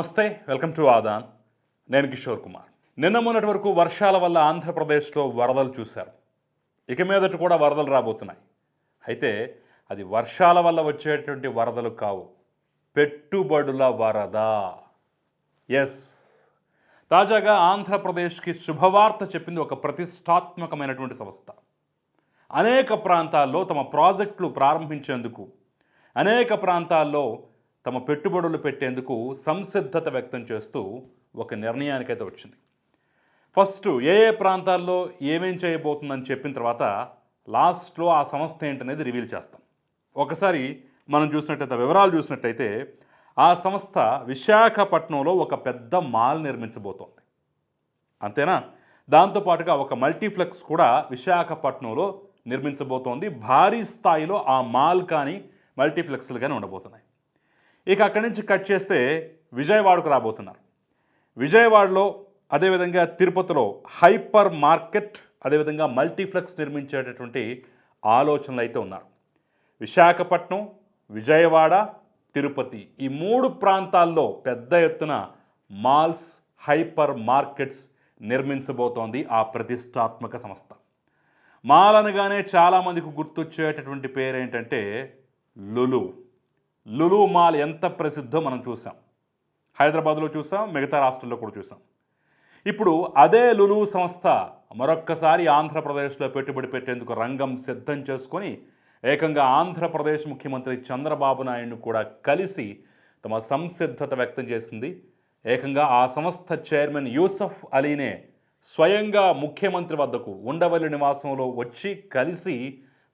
నమస్తే welcome to Aadan. నేను కిషోర్ కుమార్. నిన్న మొన్నటి వరకు వర్షాల వల్ల ఆంధ్రప్రదేశ్లో వరదలు చూశారు. ఇక మీదట కూడా వరదలు రాబోతున్నాయి. అయితే అది వర్షాల వల్ల వచ్చేటువంటి వరదలు కావు. పెట్టుబడుల వరద. ఎస్ తాజాగా ఆంధ్రప్రదేశ్కి శుభవార్త చెప్పింది ఒక ప్రతిష్టాత్మకమైనటువంటి సంస్థ. అనేక ప్రాంతాల్లో తమ ప్రాజెక్టులు ప్రారంభించేందుకు అనేక ప్రాంతాల్లో తమ పెట్టుబడులు పెట్టేందుకు సంసిద్ధత వ్యక్తం చేస్తూ ఒక నిర్ణయానికైతే వచ్చింది. ఫస్ట్ ఏ ఏ ప్రాంతాల్లో ఏమేం చేయబోతుందని చెప్పిన తర్వాత లాస్ట్లో ఆ సంస్థ ఏంటనేది రివీల్ చేస్తాం. ఒకసారి మనం చూసినట్టయితే వివరాలు చూసినట్టయితే ఆ సంస్థ విశాఖపట్నంలో ఒక పెద్ద మాల్ నిర్మించబోతోంది. అంతేనా? దాంతోపాటుగా ఒక మల్టీప్లెక్స్ కూడా విశాఖపట్నంలో నిర్మించబోతోంది. భారీ స్థాయిలో ఆ మాల్ కానీ మల్టీప్లెక్స్లు కానీ ఉండబోతున్నాయి. ఇక అక్కడి నుంచి కట్ చేస్తే విజయవాడకు రాబోతున్నారు. విజయవాడలో అదేవిధంగా తిరుపతిలో హైపర్ మార్కెట్ అదేవిధంగా మల్టీప్లెక్స్ నిర్మించేటటువంటి ఆలోచనలు అయితే ఉన్నారు. విశాఖపట్నం విజయవాడ తిరుపతి ఈ మూడు ప్రాంతాల్లో పెద్ద ఎత్తున మాల్స్ హైపర్ మార్కెట్స్ నిర్మించబోతోంది ఆ ప్రతిష్టాత్మక సంస్థ. మాల్ అనగానే చాలామందికి గుర్తొచ్చేటటువంటి పేరేంటంటే లులు. లులు మాల్ ఎంత ప్రసిద్ధో మనం చూసాం. హైదరాబాద్లో చూసాం మిగతా రాష్ట్రాల్లో కూడా చూసాం. ఇప్పుడు అదే లులు సంస్థ మరొక్కసారి ఆంధ్రప్రదేశ్లో పెట్టుబడి పెట్టేందుకు రంగం సిద్ధం చేసుకొని ఏకంగా ఆంధ్రప్రదేశ్ ముఖ్యమంత్రి చంద్రబాబు నాయుడును కూడా కలిసి తమ సంసిద్ధత వ్యక్తం చేసింది. ఏకంగా ఆ సంస్థ చైర్మన్ యూసఫ్ అలీనే స్వయంగా ముఖ్యమంత్రి వద్దకు ఉండవల్లి నివాసంలో వచ్చి కలిసి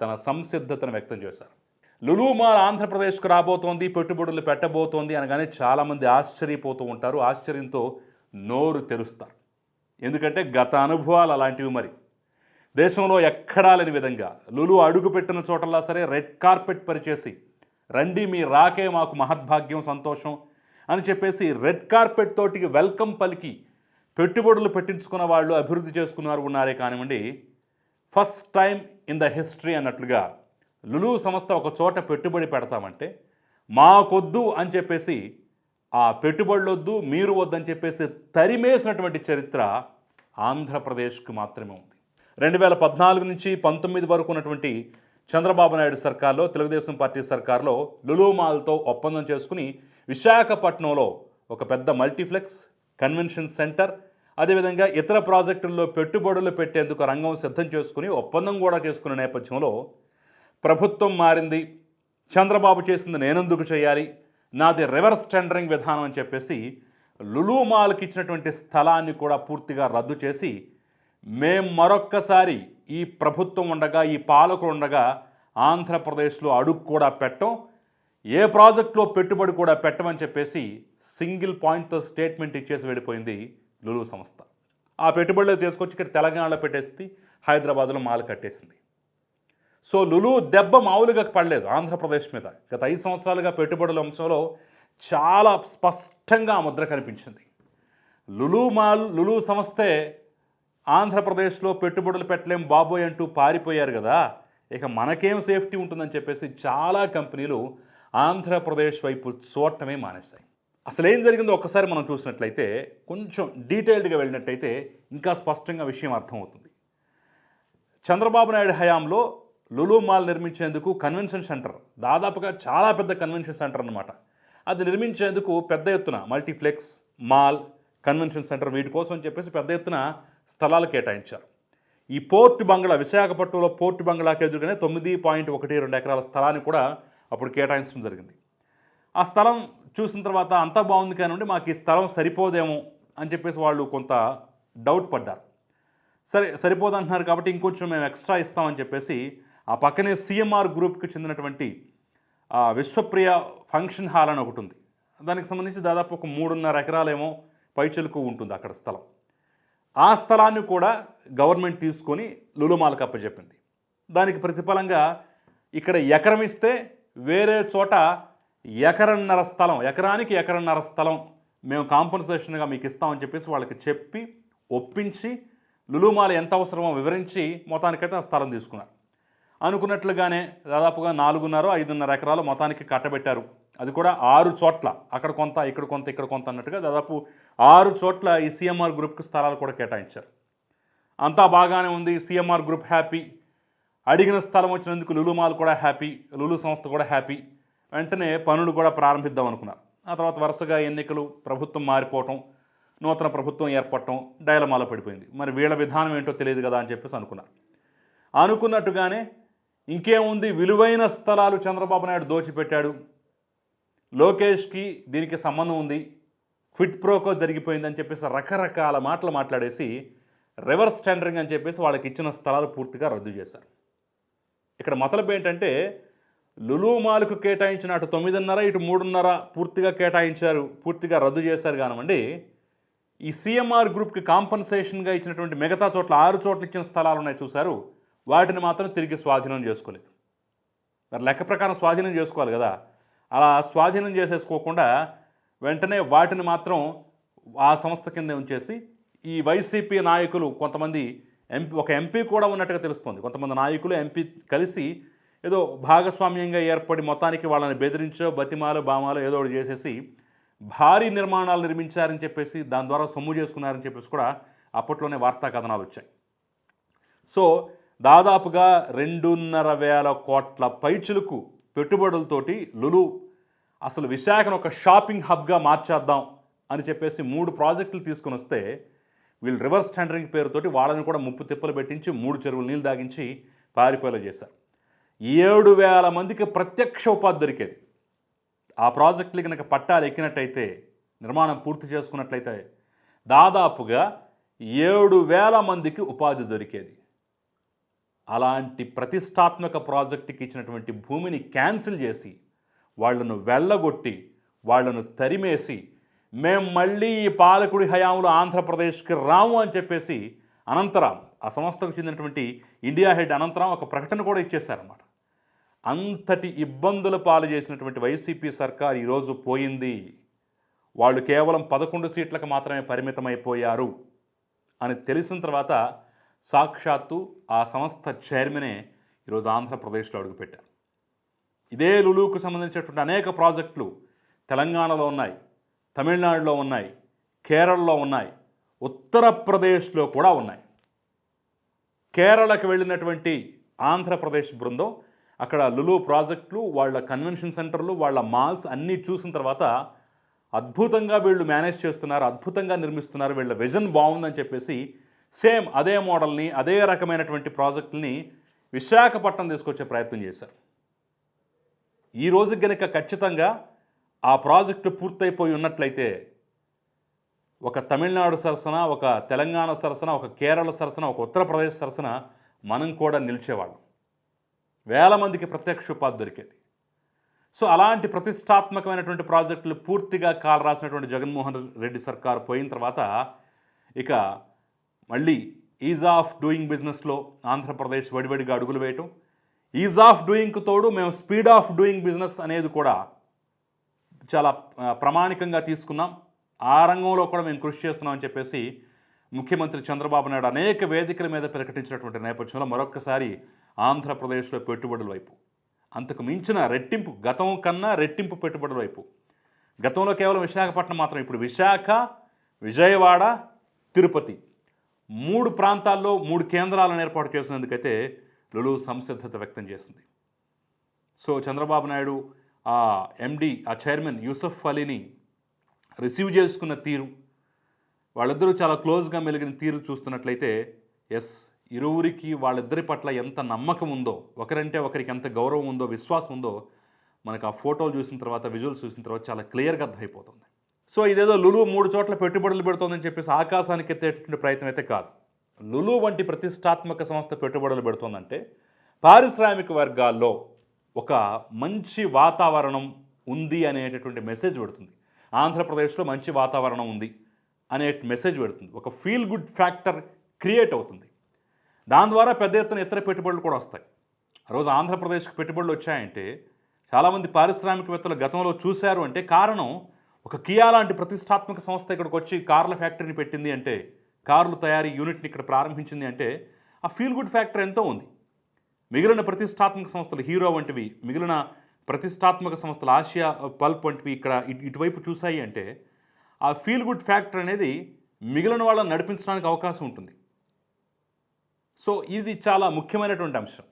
తన సంసిద్ధతను వ్యక్తం చేశారు. లులుమాల్ ఆంధ్రప్రదేశ్కు రాబోతోంది పెట్టుబడులు పెట్టబోతోంది అనగానే చాలామంది ఆశ్చర్యపోతూ ఉంటారు ఆశ్చర్యంతో నోరు తెరుస్తారు. ఎందుకంటే గత అనుభవాలు అలాంటివి మరి. దేశంలో ఎక్కడా లేని విధంగా లులు అడుగుపెట్టిన చోటల్లా సరే రెడ్ కార్పెట్ పరిచేసి రండి మీ రాకే మాకు మహద్భాగ్యం సంతోషం అని చెప్పేసి రెడ్ కార్పెట్ తోటికి వెల్కమ్ పలికి పెట్టుబడులు పెట్టించుకున్న వాళ్ళు అభివృద్ధి చేసుకున్నారు ఉన్నారే కానివ్వండి first time in the history అన్నట్లుగా లులు సంస్థ ఒక చోట పెట్టుబడి పెడతామంటే మాకొద్దు అని చెప్పేసి ఆ పెట్టుబడులు వద్దు మీరు వద్దని చెప్పేసి తరిమేసినటువంటి చరిత్ర ఆంధ్రప్రదేశ్కు మాత్రమే ఉంది. రెండు వేల పద్నాలుగు నుంచి పంతొమ్మిది వరకు ఉన్నటువంటి చంద్రబాబు నాయుడు సర్కార్లో తెలుగుదేశం పార్టీ సర్కార్లో లులు మాల్తో ఒప్పందం చేసుకుని విశాఖపట్నంలో ఒక పెద్ద మల్టీప్లెక్స్ కన్వెన్షన్ సెంటర్ అదేవిధంగా ఇతర ప్రాజెక్టుల్లో పెట్టుబడులు పెట్టేందుకు రంగం సిద్ధం చేసుకుని ఒప్పందం కూడా చేసుకున్న నేపథ్యంలో ప్రభుత్వం మారింది చంద్రబాబు చేసింది నేనెందుకు చేయాలి నాది రివర్స్ టెండరింగ్ విధానం అని చెప్పేసి లులు మాల్కి ఇచ్చినటువంటి స్థలాన్ని కూడా పూర్తిగా రద్దు చేసి మేం మరొక్కసారి ఈ ప్రభుత్వం ఉండగా ఈ పాలకులు ఉండగా ఆంధ్రప్రదేశ్లో అడుగు కూడా పెట్టం ఏ ప్రాజెక్టులో పెట్టుబడి కూడా పెట్టమని చెప్పేసి సింగిల్ పాయింట్తో స్టేట్మెంట్ ఇచ్చేసి వెళ్ళిపోయింది లులు సంస్థ. ఆ పెట్టుబడులు తీసుకొచ్చి ఇక్కడ తెలంగాణలో పెట్టేసి హైదరాబాద్లో మాల్ కట్టేసింది. సో లులు దెబ్బ మామూలుగా పడలేదు ఆంధ్రప్రదేశ్ మీద. గత ఐదు సంవత్సరాలుగా పెట్టుబడుల అంశంలో చాలా స్పష్టంగా ఆ ముద్ర కనిపించింది. లులు మాల్ లులు సంస్థే ఆంధ్రప్రదేశ్లో పెట్టుబడులు పెట్టలేం బాబోయ్ అంటూ పారిపోయారు కదా. ఇక మనకేం సేఫ్టీ ఉంటుందని చెప్పేసి చాలా కంపెనీలు ఆంధ్రప్రదేశ్ వైపు చూడటమే మానేశాయి. అసలు ఏం జరిగిందో ఒక్కసారి మనం చూసినట్లయితే కొంచెం డీటెయిల్డ్గా వెళ్ళినట్టయితే ఇంకా స్పష్టంగా విషయం అర్థమవుతుంది. చంద్రబాబు నాయుడు హయాంలో లులు మాల్ నిర్మించేందుకు కన్వెన్షన్ సెంటర్. దాదాపుగా చాలా పెద్ద కన్వెన్షన్ సెంటర్ అన్నమాట. అది నిర్మించేందుకు పెద్ద ఎత్తున మల్టీప్లెక్స్ మాల్ కన్వెన్షన్ సెంటర్ వీటి కోసం అని చెప్పేసి పెద్ద ఎత్తున స్థలాలు కేటాయించారు. ఈ పోర్ట్ బంగ్లా విశాఖపట్నంలో పోర్ట్ బంగ్లాకి ఎదురుగానే తొమ్మిది పాయింట్ ఒకటి రెండు ఎకరాల స్థలాన్ని కూడా అప్పుడు కేటాయించడం జరిగింది. ఆ స్థలం చూసిన తర్వాత అంతా బాగుంది కానివ్వండి మాకు ఈ స్థలం సరిపోదేమో అని చెప్పేసి వాళ్ళు కొంత డౌట్ పడ్డారు. సరే సరిపోదంటున్నారు కాబట్టి ఇంకొంచెం మేము ఎక్స్ట్రా ఇస్తామని చెప్పేసి ఆ పక్కనే సిఎంఆర్ గ్రూప్కి చెందినటువంటి విశ్వప్రియ ఫంక్షన్ హాల్ అని ఒకటి ఉంది. దానికి సంబంధించి దాదాపు ఒక మూడున్నర ఎకరాలేమో పైచలుకు ఉంటుంది అక్కడ స్థలం. ఆ స్థలాన్ని కూడా గవర్నమెంట్ తీసుకొని లులుమాలకు అప్పచెప్పింది దానికి ప్రతిఫలంగా ఇక్కడ ఎకరం ఇస్తే వేరే చోట ఎకరన్నర స్థలం ఎకరానికి ఎకరన్నర స్థలం మేము కాంపన్సేషన్గా మీకు ఇస్తామని చెప్పేసి వాళ్ళకి చెప్పి ఒప్పించి లులుమాల ఎంత అవసరమో వివరించి మొత్తానికైతే ఆ స్థలం తీసుకున్నారు. అనుకున్నట్లుగానే దాదాపుగా నాలుగున్నర ఐదున్నర ఎకరాలు మొత్తానికి కట్టబెట్టారు. అది కూడా ఆరు చోట్ల. అక్కడ కొంత ఇక్కడ కొంత ఇక్కడ కొంత అన్నట్టుగా దాదాపు ఆరు చోట్ల ఈ సీఎంఆర్ గ్రూప్కి స్థలాలు కూడా కేటాయించారు. అంతా బాగానే ఉంది. CMR group happy. అడిగిన స్థలం వచ్చినందుకు లులు మాల్ కూడా హ్యాపీ. లులు సంస్థ కూడా హ్యాపీ. వెంటనే పనులు కూడా ప్రారంభిద్దాం అనుకున్నారు. ఆ తర్వాత వరుసగా ఎన్నికలు ప్రభుత్వం మారిపోవటం నూతన ప్రభుత్వం ఏర్పడటం డైలమాలో పడిపోయింది. మరి వీళ్ళ విధానం ఏంటో తెలియదు కదా అని చెప్పేసి అనుకున్నారు. అనుకున్నట్టుగానే ఇంకేముంది? విలువైన స్థలాలు చంద్రబాబు నాయుడు దోచిపెట్టాడు. లోకేష్కి దీనికి సంబంధం ఉంది. క్విట్ ప్రోకో జరిగిపోయిందని చెప్పేసి రకరకాల మాటలు మాట్లాడేసి రివర్స్ టెండరింగ్ అని చెప్పేసి వాళ్ళకి ఇచ్చిన స్థలాలు పూర్తిగా రద్దు చేశారు. ఇక్కడ మతలబు ఏంటంటే లులుమాలకు కేటాయించిన అటు తొమ్మిదిన్నర ఇటు మూడున్నర పూర్తిగా కేటాయించారు పూర్తిగా రద్దు చేశారు కానివ్వండి. ఈ సీఎంఆర్ గ్రూప్కి కాంపన్సేషన్గా ఇచ్చినటువంటి మిగతా చోట్ల ఆరు చోట్ల ఇచ్చిన స్థలాలు ఉన్నాయి చూశారు. వాటిని మాత్రం తిరిగి స్వాధీనం చేసుకోలేదు. మరి లెక్క ప్రకారం స్వాధీనం చేసుకోవాలి కదా. అలా స్వాధీనం చేసేసుకోకుండా వెంటనే వాటిని మాత్రం ఆ సంస్థ కింద ఉంచేసి ఈ వైసీపీ నాయకులు కొంతమంది ఎంపీ ఒక ఎంపీ కూడా ఉన్నట్టుగా తెలుస్తుంది. కొంతమంది నాయకులు ఎంపీ కలిసి ఏదో భాగస్వామ్యంగా ఏర్పడి మొత్తానికి వాళ్ళని బెదిరించో బతిమాలో బామాలు ఏదో ఒకటి చేసేసి భారీ నిర్మాణాలు నిర్మించారని చెప్పేసి దాని ద్వారా సొమ్ము చేసుకున్నారని చెప్పేసి కూడా అప్పట్లోనే వార్తా కథనాలు వచ్చాయి. సో దాదాపుగా రెండున్నర వేల కోట్ల పైచులకు పెట్టుబడులతోటి లులు అసలు విశాఖను ఒక షాపింగ్ హబ్గా మార్చేద్దాం అని చెప్పేసి మూడు ప్రాజెక్టులు తీసుకొని వస్తే వీళ్ళు రివర్స్ టెండరింగ్ పేరుతోటి వాళ్ళని కూడా ముప్పు తిప్పలు పెట్టించి మూడు చెరువులు నీళ్ళు దాగించి పారిపోయేలా చేశారు. ఏడు వేల మందికి ప్రత్యక్ష ఉపాధి దొరికేది. ఆ ప్రాజెక్టులు కనుక పట్టాలు ఎక్కినట్టయితే నిర్మాణం పూర్తి చేసుకున్నట్లయితే దాదాపుగా ఏడు వేల మందికి ఉపాధి దొరికేది. అలాంటి ప్రతిష్టాత్మక ప్రాజెక్టుకి ఇచ్చినటువంటి భూమిని క్యాన్సిల్ చేసి వాళ్ళను వెళ్ళగొట్టి వాళ్ళను తరిమేసి మేం మళ్ళీ ఈ పాలకుడి హయాంలో ఆంధ్రప్రదేశ్కి రాము అని చెప్పేసి అనంతరం ఆ సంస్థకు చెందినటువంటి ఇండియా హెడ్ అనంతరం ఒక ప్రకటన కూడా ఇచ్చేశారన్నమాట. అంతటి ఇబ్బందుల పాలు చేసినటువంటి వైసీపీ సర్కార్ ఈరోజు పోయింది. వాళ్ళు కేవలం పదకొండు సీట్లకు మాత్రమే పరిమితమైపోయారు అని తెలిసిన తర్వాత సాక్షాత్తు ఆ సంస్థ చైర్మనే ఈరోజు ఆంధ్రప్రదేశ్లో అడుగుపెట్టారు. ఇదే లులుకు సంబంధించినటువంటి అనేక ప్రాజెక్టులు తెలంగాణలో ఉన్నాయి తమిళనాడులో ఉన్నాయి కేరళలో ఉన్నాయి ఉత్తరప్రదేశ్లో కూడా ఉన్నాయి. కేరళకు వెళ్ళినటువంటి ఆంధ్రప్రదేశ్ బృందం అక్కడ లులు ప్రాజెక్టులు వాళ్ళ కన్వెన్షన్ సెంటర్లు వాళ్ళ మాల్స్ అన్నీ చూసిన తర్వాత అద్భుతంగా వీళ్ళు మేనేజ్ చేస్తున్నారు అద్భుతంగా నిర్మిస్తున్నారు వీళ్ళ విజన్ బాగుందని చెప్పేసి సేమ్ అదే మోడల్ని అదే రకమైనటువంటి ప్రాజెక్టుల్ని విశాఖపట్నం తీసుకొచ్చే ప్రయత్నం చేశారు. ఈ రోజు గనుక ఖచ్చితంగా ఆ ప్రాజెక్టు పూర్తయిపోయి ఉన్నట్లయితే ఒక తమిళనాడు సరసన ఒక తెలంగాణ సరసన ఒక కేరళ సరసన ఒక ఉత్తరప్రదేశ్ సరసన మనం కూడా నిలిచేవాళ్ళం. వేల మందికి ప్రత్యక్ష ఉపాధి దొరికేది. సో అలాంటి ప్రతిష్టాత్మకమైనటువంటి ప్రాజెక్టులు పూర్తిగా కాలు రాసినటువంటి జగన్మోహన్ రెడ్డి సర్కారు పోయిన తర్వాత ఇక మళ్ళీ ఈజ్ ఆఫ్ డూయింగ్ బిజినెస్లో ఆంధ్రప్రదేశ్ వడివడిగా అడుగులు వేయటం. ఈజ్ ఆఫ్ డూయింగ్కు తోడు మేము స్పీడ్ ఆఫ్ డూయింగ్ బిజినెస్ అనేది కూడా చాలా ప్రమాణికంగా ప్రామాణికంగా తీసుకున్నాం. ఆ రంగంలో కూడా మేము కృషి చేస్తున్నామని చెప్పేసి ముఖ్యమంత్రి చంద్రబాబు నాయుడు అనేక వేదికల మీద ప్రకటించినటువంటి నేపథ్యంలో మరొకసారి ఆంధ్రప్రదేశ్లో పెట్టుబడుల వైపు. అంతకు మించిన రెట్టింపు గతం కన్నా రెట్టింపు పెట్టుబడుల వైపు. గతంలో కేవలం విశాఖపట్నం మాత్రం ఇప్పుడు విశాఖ విజయవాడ తిరుపతి. మూడు ప్రాంతాల్లో మూడు కేంద్రాలను ఏర్పాటు చేసినందుకైతే లులు సంసిద్ధత వ్యక్తం చేసింది. సో చంద్రబాబు నాయుడు ఆ ఎండి ఆ చైర్మన్ యూసఫ్ అలీని రిసీవ్ చేసుకున్న తీరు వాళ్ళిద్దరూ చాలా క్లోజ్గా మెలిగిన తీరు చూస్తున్నట్లయితే ఎస్ ఇరువురికి వాళ్ళిద్దరి పట్ల ఎంత నమ్మకం ఉందో ఒకరంటే ఒకరికి ఎంత గౌరవం ఉందో విశ్వాసం ఉందో మనకు ఆ ఫోటోలు చూసిన తర్వాత విజువల్స్ చూసిన తర్వాత చాలా క్లియర్గా అర్థమైపోతుంది. సో ఇదేదో లులు మూడు చోట్ల పెట్టుబడులు పెడుతోందని చెప్పేసి ఆకాశానికి ఎత్తేటటువంటి ప్రయత్నం అయితే కాదు. లులు వంటి ప్రతిష్టాత్మక సంస్థ పెట్టుబడులు పెడుతోందంటే పారిశ్రామిక వర్గాల్లో ఒక మంచి వాతావరణం ఉంది అనేటటువంటి మెసేజ్ పెడుతుంది. ఆంధ్రప్రదేశ్లో మంచి వాతావరణం ఉంది అనే మెసేజ్ పెడుతుంది. ఒక ఫీల్ గుడ్ ఫ్యాక్టర్ క్రియేట్ అవుతుంది. దాని ద్వారా పెద్ద ఎత్తున ఇతర పెట్టుబడులు కూడా వస్తాయి. ఆ రోజు ఆంధ్రప్రదేశ్కి పెట్టుబడులు వచ్చాయంటే చాలామంది పారిశ్రామికవేత్తలు గతంలో చూశారు అంటే కారణం ఒక కియా లాంటి ప్రతిష్టాత్మక సంస్థ ఇక్కడికి వచ్చి కార్ల ఫ్యాక్టరీని పెట్టింది అంటే కార్లు తయారీ యూనిట్ని ఇక్కడ ప్రారంభించింది అంటే ఆ ఫీల్ గుడ్ ఫ్యాక్టర్ ఎంతో ఉంది. మిగిలిన ప్రతిష్టాత్మక సంస్థలు హీరో వంటివి మిగిలిన ప్రతిష్టాత్మక సంస్థలు ఆసియా పల్ప్ వంటివి ఇక్కడ ఇటు- ఇటువైపు చూసాయి అంటే ఆ ఫీల్ గుడ్ ఫ్యాక్టర్ అనేది మిగిలిన వాళ్ళని నడిపించడానికి అవకాశం ఉంటుంది. సో ఇది చాలా ముఖ్యమైనటువంటి అంశం.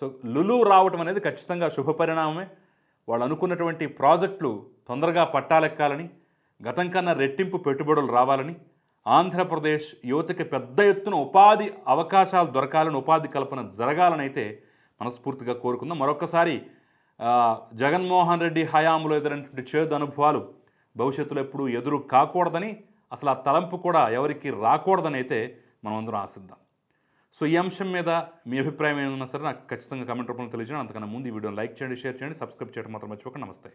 సో లులు రావటం అనేది ఖచ్చితంగా శుభ పరిణామమే వాళ్ళు అనుకున్నటువంటి ప్రాజెక్టులు తొందరగా పట్టాలెక్కాలని గతం కన్నా రెట్టింపు పెట్టుబడులు రావాలని ఆంధ్రప్రదేశ్ యువతకి పెద్ద ఎత్తున ఉపాధి అవకాశాలు దొరకాలని ఉపాధి కల్పన జరగాలనైతే మనస్ఫూర్తిగా కోరుకుందాం. మరొకసారి జగన్మోహన్ రెడ్డి హయాంలో ఎదురైనటువంటి చేదు అనుభవాలు భవిష్యత్తులో ఎప్పుడూ ఎదురు కాకూడదని అసలు ఆ తలంపు కూడా ఎవరికి రాకూడదని అయితే మనం అందరం ఆశిద్దాం. సో ఈ అంశం మీద మీ అభిప్రాయం ఏమన్నా సరే నాకు ఖచ్చితంగా కమెంట్ రూపంలో తెలియజేయండి. అంతకన్నా ముందు ఈ వీడియోని లైక్ చేయండి షేర్ చేయండి సబ్స్క్రైబ్ చేయడం మాత్రం మర్చిపోకండి. నమస్తే.